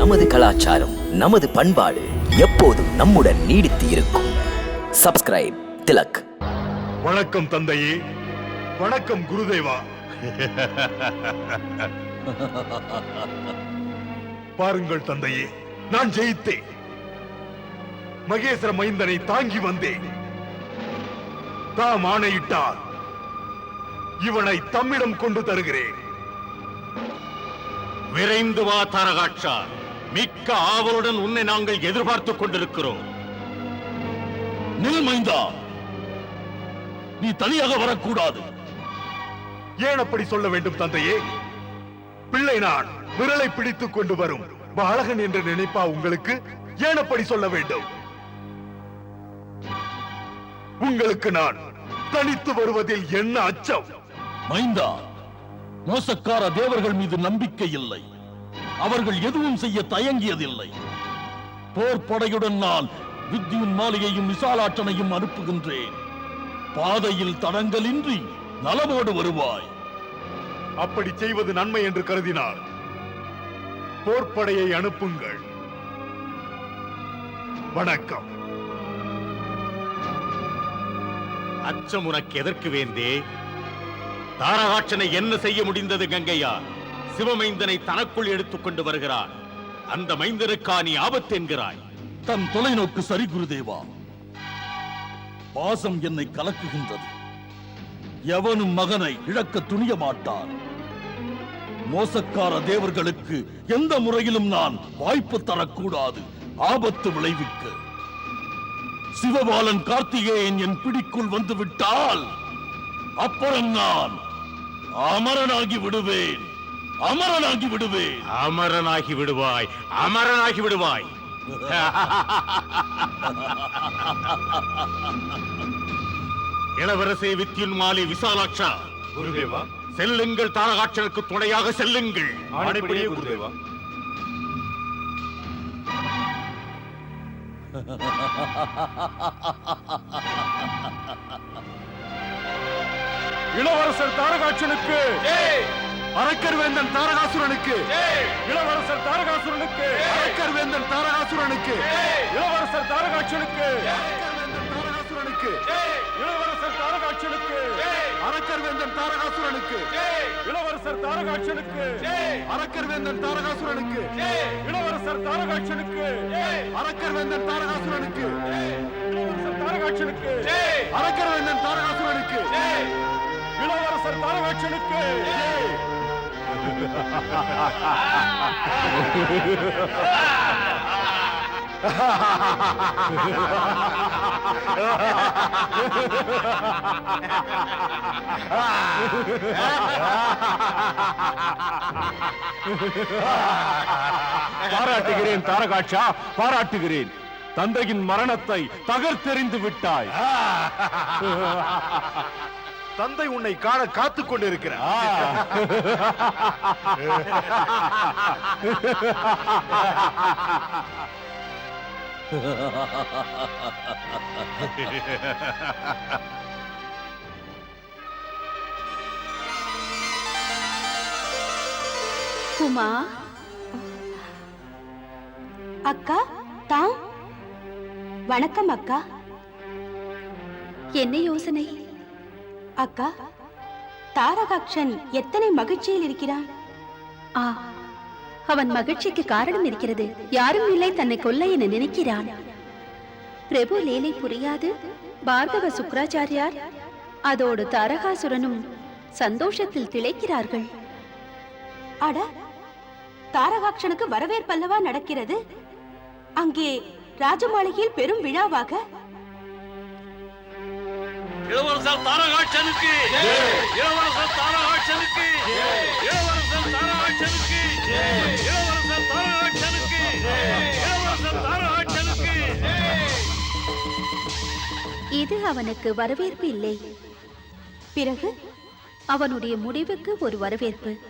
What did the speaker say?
நமது கலாச்சாரம் நமது பண்பாடு எப்போதும் நம்முடன் நீடித்து இருக்கும். சப்ஸ்கிரைப் திலக். வணக்கம் தந்தையே. வணக்கம் குருதேவா. பாருங்கள் தந்தையே நான் ஜெயித்தேன். மகேஸ்வர மைந்தனை தாங்கி வந்தேன். தாம் ஆணையிட்டார். இவனை தம்மிடம் கொண்டு தருகிறேன். விரைந்து வா தாரகாட்சா மிக்க ஆவலுடன் உன்னை நாங்கள் எதிர்பார்த்துக் கொண்டிருக்கிறோம். நில் மைந்தா. நீ தனியாக வரக்கூடாது. ஏன் அப்படி சொல்ல வேண்டும் தந்தையே? பிள்ளை நான் விரலை பிடித்துக் கொண்டு வரும். பாலகன் என்ற நினைப்பா உங்களுக்கு? ஏன் அப்படி சொல்ல வேண்டும்? உங்களுக்கு நான் தனித்து வருவதில் என்ன அச்சம்? மைந்தா மோசக்கார தேவர்கள் மீது நம்பிக்கை இல்லை. அவர்கள் எதுவும் செய்ய தயங்கியதில்லை. போர்படையுடன் நான் வித்யுன் மாளிகையும் விசாலாற்றனையும் அனுப்புகின்றேன். பாதையில் தடங்கலின்றி நலமோடு வருவாய். அப்படி செய்வது நன்மை என்று கருதினார். போர்ப்படையை அனுப்புங்கள். வணக்கம். அச்சம் உனக்கு எதற்கு வேந்தே? தாரகாட்சனை என்ன செய்ய முடிந்தது கங்கையா? சிவமைந்தனை தனக்குள் எடுத்துக் கொண்டு வருகிறார். அந்த மைந்தனுக்கா நீ ஆபத்து என்கிறாய். தன் தொலைநோக்கு சரி குருதேவா. பாசம் என்னை கலக்குகின்றது. எவனும் மகனை இழக்க துணிய மாட்டான் மோசக்கார தேவர்களுக்கு எந்த முறையிலும் நான் வாய்ப்பு தரக்கூடாது. ஆபத்து விளைவிக்க. சிவபாலன் கார்த்திகேயன் என் பிடிக்குள் வந்து விட்டால் அப்புறம் நான் அமரனாகி விடுவேன். அமரனாகி விடுவேன். அமரனாகி விடுவாய் அமரனாகி விடுவாய். இளவரசே வித்யுன் மாலி விசாலாட்சா. குருதேவா. செல்லுங்கள் தாரகாட்சனுக்கு துணையாக செல்லுங்கள். ஆணைப்படியே குருதேவா. இளவரசர் தாரகாட்சனுக்கு. அரக்கர் வேந்தன் தாரகாசுரனுக்கு. இளவரசர் தாரகாசுரனுக்கு. அரக்கர் வேந்தன் தாரகாசுரனுக்கு. இளவரசர் தாரகாட்சனுக்கு அரக்கர் வேந்தன் தாரகாசுரனுக்கு. இளவரசர் தாரகாட்சனுக்கு அரக்கர் வேந்தன் தாரகாசுரனுக்கு. இளவரசர் தாரகாட்சனுக்கு அரக்கர் வேந்தன் தாரகாசுரனுக்கு. இளவரசர் தாரகாட்சனுக்கு அரக்கர் வேந்தன் தாரகாசுரனுக்கு. இளவரசர் தாரகாட்சனுக்கு பாராட்டுகிறேன் தாரகாட்சா பாராட்டுகிறேன். தந்தையின் மரணத்தை தகர்த்தெறிந்து விட்டாய். தந்தை உன்னை காண காத்துக் கொண்டிருக்கிறார். உமா. அக்கா தா வணக்கம் அக்கா. என்ன யோசனை? அக்கா தாரகாக்ஷன் எத்தனை மகிழ்ச்சியில் இருக்கிறான்? ஆ அவன் மகிழ்ச்சிக்கு காரணம் இருக்கிறது. யாரும் இல்லை தன்னை கொல்ல என நினைக்கிறான். பிரபு லீலை புரியாது. பார்கவ சுக்ராச்சாரியார் அதோடு தாரகாசுரனும் சந்தோஷத்தில் திளைக்கிறார்கள். அட தாரகாக்ஷனுக்கு வரவேற்பல்லவா நடக்கிறது? அங்கே ராஜமாளிகையில் பெரும் விழாவாக இளவரசர் தாரகாட்சனுக்கு. இளவரசர் தாரகாட்சனுக்கு. இளவரசர் தாரகாட்சனுக்கு. இளவரசர் தாரகாட்சனுக்கு. இளவரசர் தாரகாட்சனுக்கு. இது அவனுக்கு வரவேற்பு இல்லை. பிறகு அவனுடைய முடிவுக்கு ஒரு வரவேற்பு.